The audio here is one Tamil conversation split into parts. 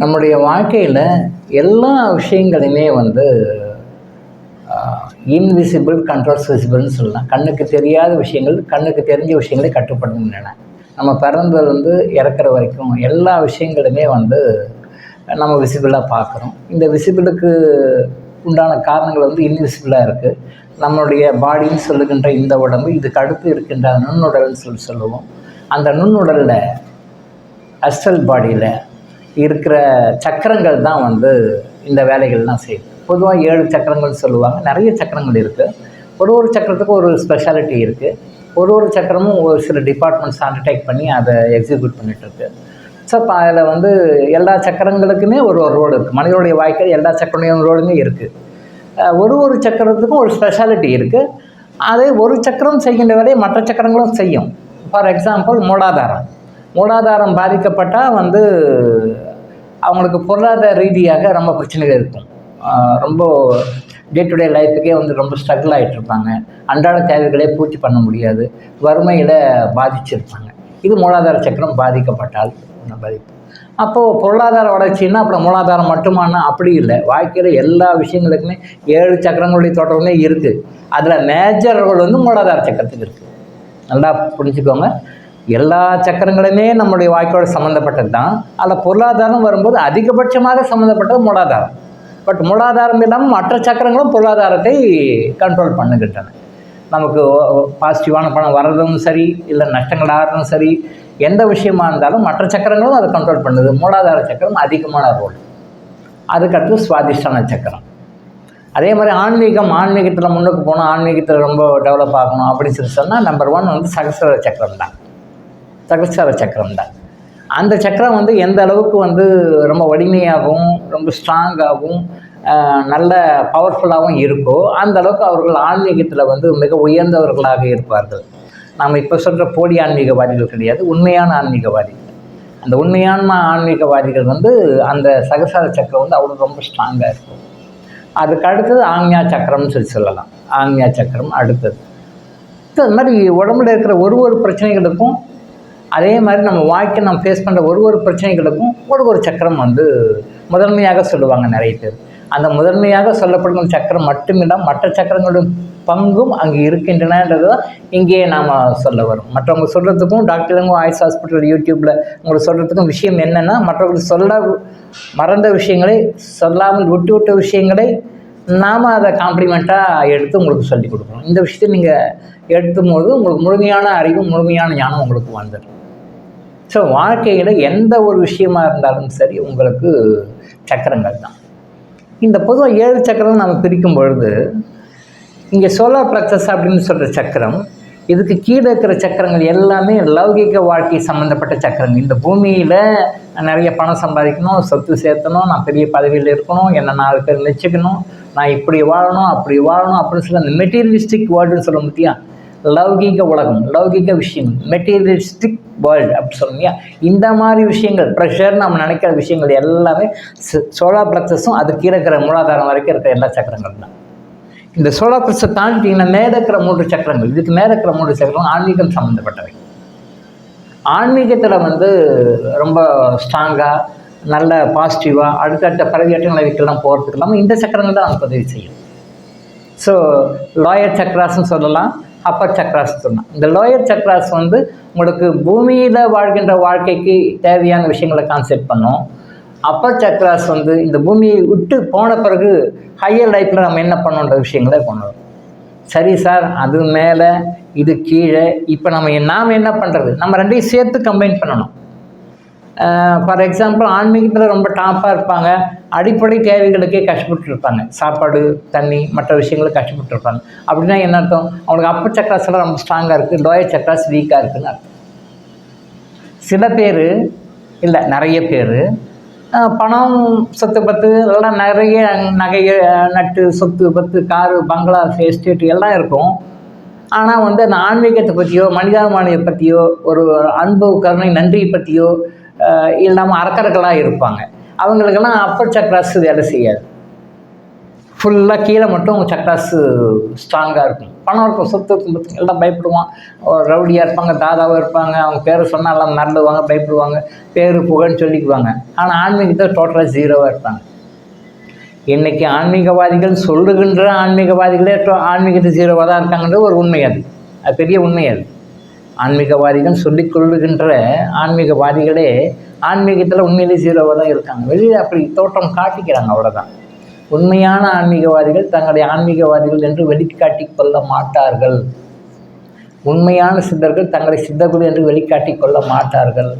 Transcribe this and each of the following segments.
நம்முடைய வாழ்க்கையில் எல்லா விஷயங்களையுமே வந்து இன்விசிபிள் கண்ட்ரோல்ஸ் விசிபிள்னு சொல்லலாம். கண்ணுக்கு தெரியாத விஷயங்கள் கண்ணுக்கு தெரிஞ்ச விஷயங்களை கட்டுப்படுகின்றன நம்ம பிறந்ததுலேருந்து இறக்குற வரைக்கும் எல்லா விஷயங்களுமே வந்து நம்ம விசிபிளாக பார்க்குறோம். இந்த விசிபிளுக்கு உண்டான காரணங்கள் வந்து இன்விசிபிளாக இருக்குது நம்மளுடைய பாடின்னு சொல்லுகின்ற இந்த உடம்பு இதுக்கு அடுத்து இருக்கின்ற நுண்ணுடல்னு சொல்லி சொல்லுவோம். அந்த நுண்ணுடலில் அஸ்டல் பாடியில் இருக்கிற சக்கரங்கள் தான் வந்து இந்த வேலைகள்லாம் செய்யுது பொதுவாக ஏழு சக்கரங்கள் சொல்லுவாங்க. நிறைய சக்கரங்கள் இருக்குது ஒரு ஒரு சக்கரத்துக்கும் ஒரு ஸ்பெஷாலிட்டி இருக்குது ஒரு ஒரு சக்கரமும் ஒரு சில டிபார்ட்மெண்ட்ஸ் அண்டர்டேக் பண்ணி அதை எக்ஸிக்யூட் பண்ணிகிட்ருக்கு ஸோ இப்போ அதில் வந்து எல்லா சக்கரங்களுக்குமே ஒரு ஒரு ரோடு இருக்குது மனிதனுடைய வாழ்க்கையில் எல்லா சக்கரங்களுடைய ரோடுமே இருக்குது ஒரு ஒரு சக்கரத்துக்கும் ஒரு ஸ்பெஷாலிட்டி இருக்குது அதே ஒரு சக்கரம் செய்கின்ற வேலையை மற்ற சக்கரங்களும் செய்யும். ஃபார் எக்ஸாம்பிள் மூலாதாரம். மூலாதாரம் பாதிக்கப்பட்டால் வந்து அவங்களுக்கு பொருளாதார ரீதியாக ரொம்ப பிரச்சனைகள் இருக்கும். ரொம்ப டே டு டே லைஃபுக்கே வந்து ரொம்ப ஸ்ட்ரகிள் ஆகிட்டு இருப்பாங்க அன்றாட தேவைகளே பூர்த்தி பண்ண முடியாது. வறுமையில் பாதிச்சிருப்பாங்க. இது மூலாதார சக்கரம் பாதிக்கப்பட்டால் பாதிப்பு? அப்போது பொருளாதார வளர்ச்சின்னா அப்புறம் மூலாதாரம் மட்டுமானா? அப்படி இல்லை. வாழ்க்கையில் எல்லா விஷயங்களுக்குமே ஏழு சக்கரங்களுடைய தொடர்புமே இருக்குது அதில் மேஜர் ரோல் வந்து மூலாதார சக்கரத்துக்கு இருக்குது நல்லா புரிஞ்சுக்கோங்க. எல்லா சக்கரங்களுமே நம்மளுடைய வாழ்க்கையோட சம்மந்தப்பட்டது தான் அதில் பொருளாதாரம் வரும்போது அதிகபட்சமாக சம்மந்தப்பட்டது மூலாதாரம். பட் மூலாதாரம் இல்லாமல் மற்ற சக்கரங்களும் பொருளாதாரத்தை கண்ட்ரோல் பண்ணுகின்றன. நமக்கு பாசிட்டிவான பணம் வர்றதும் சரி இல்லை நஷ்டங்கள் ஆகிறதும் சரி எந்த விஷயமா இருந்தாலும் மற்ற சக்கரங்களும் அதை கண்ட்ரோல் பண்ணுது. மூலாதார சக்கரம் அதிகமான ரோல் அதுக்கடுத்து சுவாதிஷ்டான சக்கரம். அதே மாதிரி ஆன்மீகம் ஆன்மீகத்தில் முன்னுக்கு போகணும் ஆன்மீகத்தில் ரொம்ப டெவலப் ஆகணும் அப்படின்னு சொல்லி சொன்னால் நம்பர் ஒன் வந்து சகசர சக்கரம் தான் சகசிர சக்கரம் தான். அந்த சக்கரம் வந்து எந்த அளவுக்கு வந்து ரொம்ப வலிமையாகவும் ரொம்ப ஸ்ட்ராங்காகவும் நல்ல பவர்ஃபுல்லாகவும் இருக்கோ அந்த அளவுக்கு அவர்கள் ஆன்மீகத்தில் வந்து மிக உயர்ந்தவர்களாக இருப்பார்கள். நாம் இப்போ சொல்கிற போலி ஆன்மீகவாதிகள் கிடையாது உண்மையான ஆன்மீகவாதிகள் அந்த உண்மையான ஆன்மீகவாதிகள் வந்து அந்த சகசார சக்கரம் வந்து அவ்வளோ ரொம்ப ஸ்ட்ராங்காக இருக்கும். அதுக்கு அடுத்தது ஆங்யா சக்கரம்னு சொல்லி சொல்லலாம். ஆங்யா சக்கரம் அடுத்தது. அது மாதிரி உடம்புல இருக்கிற ஒரு ஒரு பிரச்சனைகளுக்கும் அதே மாதிரி நம்ம வாழ்க்கை நம்ம ஃபேஸ் பண்ணுற ஒரு ஒரு பிரச்சனைகளுக்கும் ஒரு ஒரு சக்கரம் வந்து முதன்மையாக சொல்லுவாங்க நிறைய பேர். அந்த முதன்மையாக சொல்லப்படும் சக்கரம் மட்டுமில்லாமல் மற்ற சக்கரங்களும் பங்கும் அங்கே இருக்கின்றனன்றது தான் இங்கேயே நாம் சொல்ல வரும். மற்றவங்க சொல்கிறதுக்கும் டாக்டருங்க ஆயுஷ் ஹாஸ்பிட்டல் யூடியூப்பில் உங்களுக்கு சொல்கிறதுக்கும் விஷயம் என்னென்னா மற்றவங்களுக்கு சொல்ல மறந்த விஷயங்களை சொல்லாமல் விட்டு விட்ட விஷயங்களை நாம் அதை காம்ப்ளிமெண்ட்டாக எடுத்து உங்களுக்கு சொல்லிக் கொடுக்கணும். இந்த விஷயத்தை நீங்கள் எடுத்தும் போது உங்களுக்கு முழுமையான அறிவு முழுமையான ஞானம் உங்களுக்கு வந்துடும். ஸோ வாழ்க்கையில் எந்த ஒரு விஷயமா இருந்தாலும் சரி உங்களுக்கு சக்கரங்கள் தான். இந்த பொதுவாக ஏழு சக்கரம் நம்ம பிரிக்கும் பொழுது இங்கே சோலார் ப்ளக்ஸஸ் அப்படின்னு சொல்கிற சக்கரம் இதுக்கு கீழே இருக்கிற சக்கரங்கள் எல்லாமே லௌகிக வாழ்க்கை சம்மந்தப்பட்ட சக்கரங்கள். இந்த பூமியில் நிறைய பணம் சம்பாதிக்கணும் சொத்து சேர்த்தணும் நான் பெரிய பதவியில் இருக்கணும் என்னை நாலு பேர் மெச்சுக்கணும் நான் இப்படி வாழணும் அப்படி வாழணும் அப்படின்னு சொல்லி அந்த மெட்டீரியலிஸ்டிக் வேர்ல்டுன்னு சொல்ல முடியா லௌகீக உலகம் லௌகீக விஷயங்கள் மெட்டீரியலிஸ்டிக் வேர்ல்டு அப்படி சொல்லுங்க இந்த மாதிரி விஷயங்கள் ப்ரெஷர் நம்ம நினைக்கிற விஷயங்கள் எல்லாமே சோலார் பிளக்ஸஸும் அது கீழே இருக்கிற மூலாதாரம் வரைக்கும் இருக்கிற எல்லா சக்கரங்களும் தான். இந்த சோலார் பிளக்ஸை தாண்டிட்டிங்கன்னா மேலே இருக்கிற மூன்று சக்கரங்கள் இதுக்கு மேலே இருக்கிற மூன்று சக்கரங்கள் ஆன்மீகம் சம்மந்தப்பட்டவை ஆன்மீகத்தில் வந்து ரொம்ப ஸ்ட்ராங்காக நல்ல பாசிட்டிவாக அடுத்தடுத்த பறவையாற்ற நிலைக்கெல்லாம் போகிறதுக்கு இல்லாமல் இந்த சக்கரங்கள் தான் நமக்கு உதவி செய்யும். ஸோ லாயர் சக்கராஸ்ன்னு சொல்லலாம் அப்பர் சக்ராஸ் சொன்னால் இந்த லோயர் சக்ராஸ் வந்து உங்களுக்கு பூமியில் வாழ்கின்ற வாழ்க்கைக்கு தேவையான விஷயங்களை கான்செப்ட் பண்ணும். அப்பர் சக்ராஸ் வந்து இந்த பூமியை விட்டு போன பிறகு ஹையர் லைஃப்பில் நம்ம என்ன பண்ணணுன்ற விஷயங்களை கொண்டு வரும் சரி சார் அது மேலே இது கீழே இப்போ நம்ம நாம் என்ன பண்ணுறது நம்ம ரெண்டையும் சேர்த்து கம்பைன் பண்ணணும். ஃபார் எக்ஸாம்பிள் ஆன்மீகத்தில் ரொம்ப டாப்பாக இருப்பாங்க. அடிப்படை தேவைகளுக்கே கஷ்டப்பட்டுருப்பாங்க. சாப்பாடு தண்ணி மற்ற விஷயங்களுக்கு கஷ்டப்பட்டுருப்பாங்க. அப்படின்னா என்ன அர்த்தம்? அவங்களுக்கு அப்பர் சக்கராஸ் எல்லாம் ரொம்ப ஸ்ட்ராங்காக இருக்குது லோயர் சக்கராஸ் வீக்காக இருக்குன்னு அர்த்தம். சில பேர் இல்லை நிறைய பேர் பணம் சொத்து பத்து எல்லாம் நிறைய நகை நட்டு சொத்து பத்து காரு பங்களா எஸ்டேட்டு எல்லாம் இருக்கும். ஆனால் வந்து அந்த ஆன்மீகத்தை பற்றியோ மனிதாபிமானியை பற்றியோ ஒரு அன்பு கருணை நன்றியை பற்றியோ இல்லாமல் அறக்கர்களாக இருப்பாங்க. அவங்களுக்கெல்லாம் அப்பர் சக்ராஸ் வேலை செய்யாது. ஃபுல்லாக கீழே மட்டும் சக்ராஸு ஸ்ட்ராங்காக இருக்கும். பணம் இருக்கும் சொத்து இருக்கும் எல்லாம் பயப்படுவான். ரவுடியாக இருப்பாங்க தாதாவாக இருப்பாங்க. அவங்க பேரை சொன்னால் எல்லாம் மறந்துடுவாங்க பயப்படுவாங்க. பேர் புகழ்னு சொல்லிக்குவாங்க. ஆனால் ஆன்மீகத்தை டோட்டலாக ஜீரோவாக இருப்பாங்க. இன்றைக்கி ஆன்மீகவாதிகள் சொல்லுகின்ற ஆன்மீகவாதிகளே டோ- ஆன்மீகத்தை ஜீரோவாக தான் இருக்காங்கன்றது ஒரு உண்மை அது. அது பெரிய உண்மை அது. ஆன்மீகவாதிகள் சொல்லிக் கொள்ளுகின்ற ஆன்மீகவாதிகளே ஆன்மீகத்தில் உண்மையிலே ஜீரோவாக தான் இருக்காங்க. வெளியில் அப்படி தோற்றம் காட்டிக்கிறாங்க அவ்வளோதான் உண்மையான ஆன்மீகவாதிகள் தங்களுடைய ஆன்மீகவாதிகள் என்று வெளிக்காட்டி கொள்ள மாட்டார்கள். உண்மையான சித்தர்கள் தங்களை சித்தர்கள் என்று வெளிக்காட்டிக் கொள்ள மாட்டார்கள்.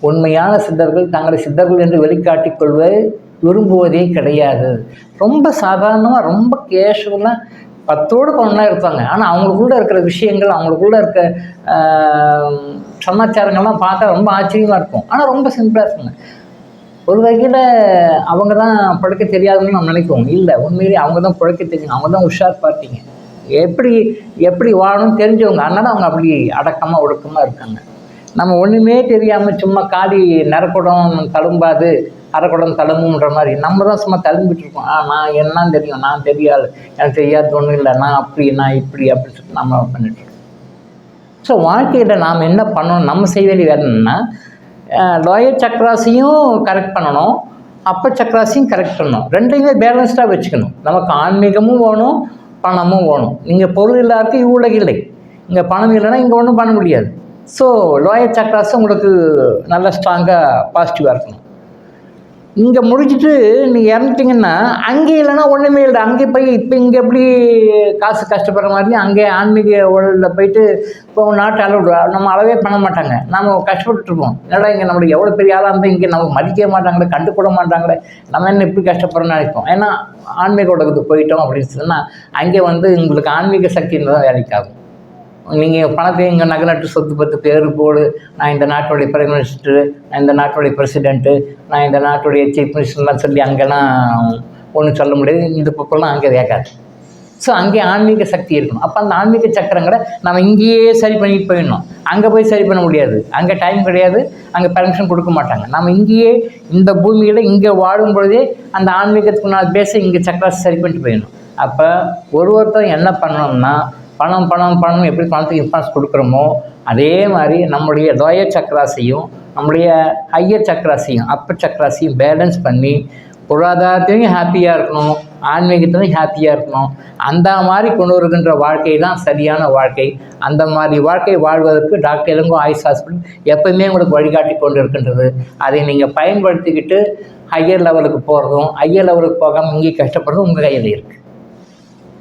உண்மையான சித்தர்கள் தங்களை சித்தர்கள் என்று வெளிக்காட்டிக் கொள்வது விரும்புவதே கிடையாது. ரொம்ப சாதாரணமாக ரொம்ப கேஷுவலாக பத்தோடு ஒன்றா இருப்பாங்க. ஆனால் அவங்களுக்குள்ள இருக்கிற விஷயங்கள் அவங்களுக்குள்ள இருக்க சமாச்சாரங்கள்லாம் பார்த்தா ரொம்ப ஆச்சரியமாக இருக்கும். ஆனால் ரொம்ப சிம்பிளாக இருக்குங்க. ஒரு வகையில் அவங்க தான் பிழைக்க தெரியாதுன்னு நம்ம நினைக்குவோம் இல்லை உண்மையிலேயே அவங்க தான் பிழைக்க தெரியும். அவங்க தான் உஷார் பார்த்தீங்க எப்படி எப்படி வாழணும்னு தெரிஞ்சவங்க அதனால அவங்க அப்படி அடக்கமாக ஒடுக்கமாக இருக்காங்க. நம்ம ஒன்றுமே தெரியாமல் சும்மா காடி நரக்குடம் தழும்பாது அரைக்குடம் தழும்புன்ற மாதிரி. நம்ம தான் சும்மா தழும்பிட்டு இருக்கோம். ஆ நான் என்னன்னு தெரியும். நான் தெரியாது. எனக்கு தெரியாது ஒன்றும் இல்லை. நான் அப்படி நான் இப்படி அப்படின்னு சொல்லிட்டு நம்ம பண்ணிட்டு ஸோ வாழ்க்கையில் நாம் என்ன பண்ணணும்? நம்ம செய்ய வேண்டிய வேலை என்னன்னா லோயர் சக்கராசியும் கரெக்ட் பண்ணணும். அப்பர் சக்கராசியும் கரெக்ட் பண்ணணும். ரெண்டையுமே பேலன்ஸ்டாக வச்சுக்கணும். நமக்கு ஆன்மீகமும் வேணும் பணமும் வேணும். நீங்கள் பொருள் இல்லாருக்கு இவ்வளோ இல்லை. இங்கே பணம் இல்லைன்னா இங்கே ஒன்றும் பண்ண முடியாது. ஸோ லோயர் சக்ராஸ் உங்களுக்கு நல்ல ஸ்ட்ராங்காக பாசிட்டிவாக இருக்கணும். இங்கே முடிச்சுட்டு நீங்கள் இறந்துட்டீங்கன்னா அங்கே இல்லைன்னா ஒன்றுமே இல்லை அங்கே போய் இப்போ இங்கே எப்படி காசு கஷ்டப்படுற மாதிரி அங்கே ஆன்மீக உடலில் போயிட்டு இப்போ நாட்டு அளவு நம்ம அளவே பண்ண மாட்டாங்க. நம்ம கஷ்டப்பட்டுருப்போம் என்னடா இங்கே நம்மளுக்கு எவ்வளோ பெரிய ஆளாக இருந்தால் இங்கே நமக்கு மதிக்க மாட்டாங்களே கண்டுக்கூட மாட்டாங்களே. நம்ம என்ன இப்படி கஷ்டப்படுறோம்னு நினைப்போம். ஏன்னா ஆன்மீக உலகத்துக்கு போயிட்டோம் அப்படின்னு சொன்னால் அங்கே வந்து உங்களுக்கு ஆன்மீக சக்தி தான் வேலைக்கு ஆகும். நீங்கள் பணத்தை இங்கே நகலட்டு சொத்து பத்து பேர் போடு. நான் இந்த நாட்டுடைய பிரைம் மினிஸ்டரு நான் இந்த நாட்டுடைய பிரசிடெண்ட்டு நான் இந்த நாட்டுடைய சீஃப் மினிஸ்டர்லாம் சொல்லி அங்கெல்லாம் ஒன்றும் சொல்ல முடியாது. இந்த பக்கம்லாம் அங்கே கேட்காது. ஸோ அங்கே ஆன்மீக சக்தி இருக்கணும். அப்போ அந்த ஆன்மீக சக்கரங்களை நம்ம இங்கேயே சரி பண்ணிட்டு போயிடணும். அங்கே போய் சரி பண்ண முடியாது. அங்கே டைம் கிடையாது. அங்கே பெர்மிஷன் கொடுக்க மாட்டாங்க. நம்ம இங்கேயே இந்த பூமியில் இங்கே வாழும் பொழுதே அந்த ஆன்மீகத்துக்கு நான் பேச இங்கே சக்கராசி சரி பண்ணிட்டு போயிடணும். அப்போ ஒரு ஒருத்தர் என்ன பண்ணணும்னா பணம் பணம் பணம் எப்படி பணத்துக்கு இம்பார்ட்டன்ஸ் கொடுக்குறோமோ அதே மாதிரி நம்முடைய துவய சக்கராசியும் நம்முடைய ஹையர் சக்கராசியும் அப்பர் சக்கராசியும் பேலன்ஸ் பண்ணி பொருளாதாரத்திலையும் ஹாப்பியாக இருக்கணும் ஆன்மீகத்திலையும் ஹாப்பியாக இருக்கணும். அந்த மாதிரி கொண்டு வருகின்ற வாழ்க்கை தான் சரியான வாழ்க்கை. அந்த மாதிரி வாழ்க்கை வாழ்வதற்கு டாக்டர் இளங்கோ ஆயுஷ் ஹாஸ்பிட்டல் எப்பவுமே உங்களுக்கு வழிகாட்டி கொண்டு இருக்கின்றது அதை நீங்கள் பயன்படுத்திக்கிட்டு ஹையர் லெவலுக்கு போகிறதும் ஹையர் லெவலுக்கு போகாமல் இங்கே கஷ்டப்படுறதும் உங்கள் கையில் இருக்குது